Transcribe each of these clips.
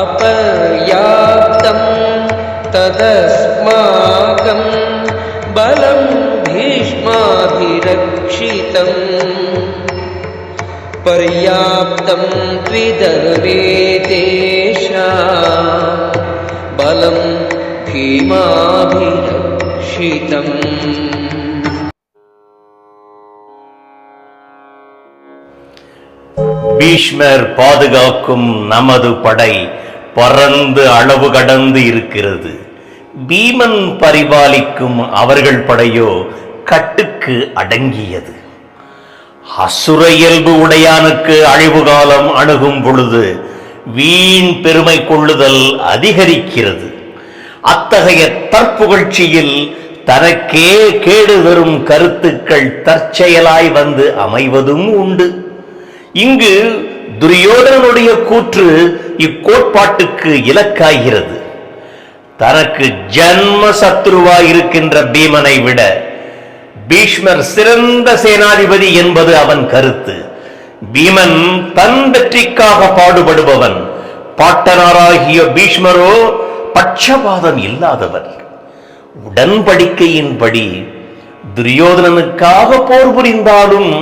अपर्याप्तं तदस्माकं बलं भीष्माभिरक्षितम् पर्याप्तं त्विदर्वेतेषा बलं भीमाभिरक्षितम् பீஷ்மர் பாதுகாக்கும் நமது படை பறந்து அளவு கடந்து இருக்கிறது. பீமன் பரிபாலிக்கும் அவர்கள் படையோ கட்டுக்கு அடங்கியது. அசுர இயல்பு உடையானுக்கு அழிவு காலம் அணுகும் பொழுது வீண் பெருமை கொள்ளுதல் அதிகரிக்கிறது. அத்தகைய தற்புகழ்ச்சியில் தனக்கே கேடு தரும் கருத்துக்கள் தற்செயலாய் வந்து அமைவதும் உண்டு. இங்கு துரியோதனனுடைய கூற்று இக்கோட்பாட்டுக்கு இலக்காகிறது. தனக்கு ஜன்ம சத்ருவாய் இருக்கின்ற பீமனை விட பீஷ்மர் சிறந்த சேனாதிபதி என்பது அவன் கருத்து. பீமன் தன் வெற்றிக்காக பாடுபடுபவன். பாட்டனாராகிய பீஷ்மரோ பட்சபாதம் இல்லாதவர். உடன்படிக்கையின்படி துரியோதனனுக்காக போர் புரிந்தாலும்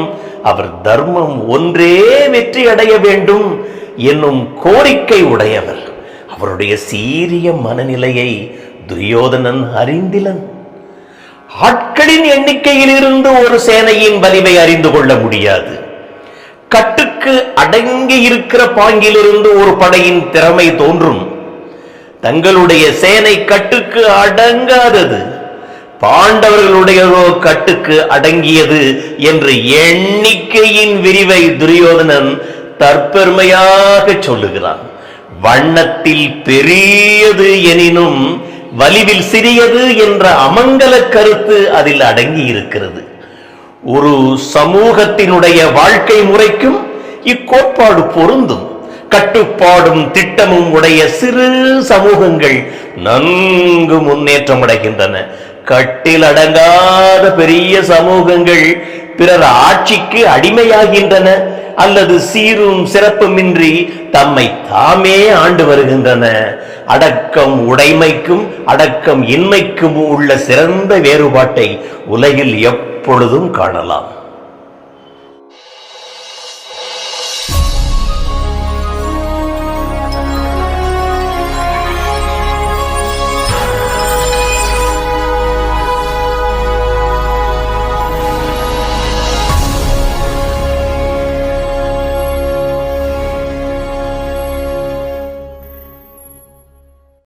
அவர் தர்மம் ஒன்றே வெற்றி அடைய வேண்டும் என்னும் கோரிக்கை உடையவர். அவருடைய சீரிய மனநிலையை துரியோதனன் அறிந்திலன். ஆட்களின் எண்ணிக்கையிலிருந்து ஒரு சேனையின் வலிமை அறிந்து கொள்ள முடியாது. கட்டுக்கு அடங்கி இருக்கிற பாங்கிலிருந்து ஒரு படையின் திறமை தோன்றும். தங்களுடைய சேனை கட்டுக்கு அடங்காதது. பாண்டவர்களுடையதோ கட்டுக்கு அடங்கியது என்று எண்ணிக்கையின் விரிவை துரியோதனன் தற்பெருமையாக சொல்லுகிறான். வண்ணத்தில் பெரியது எனினும் வலிவில் சிறியது என்ற அமங்கல கருத்து அதில் அடங்கி இருக்கிறது ஒரு சமூகத்தினுடைய வாழ்க்கை முறைக்கும் இக்கோட்பாடு பொருந்தும். கட்டுப்பாடும் திட்டமும் உடைய சிறு சமூகங்கள் நன்கு முன்னேற்றம் அடைகின்றன கட்டில் அடங்காத பெரிய சமூகங்கள் பிறர் ஆட்சிக்கு அடிமையாகின்றன அல்லது சீரும் சிறப்புமின்றி தம்மை தாமே ஆண்டு வருகின்றன. அடக்கம் உடைமைக்கும் அடக்கம் இன்மைக்கும் உள்ள சிறந்த வேறுபாட்டை உலகில் எப்பொழுதும் காணலாம்.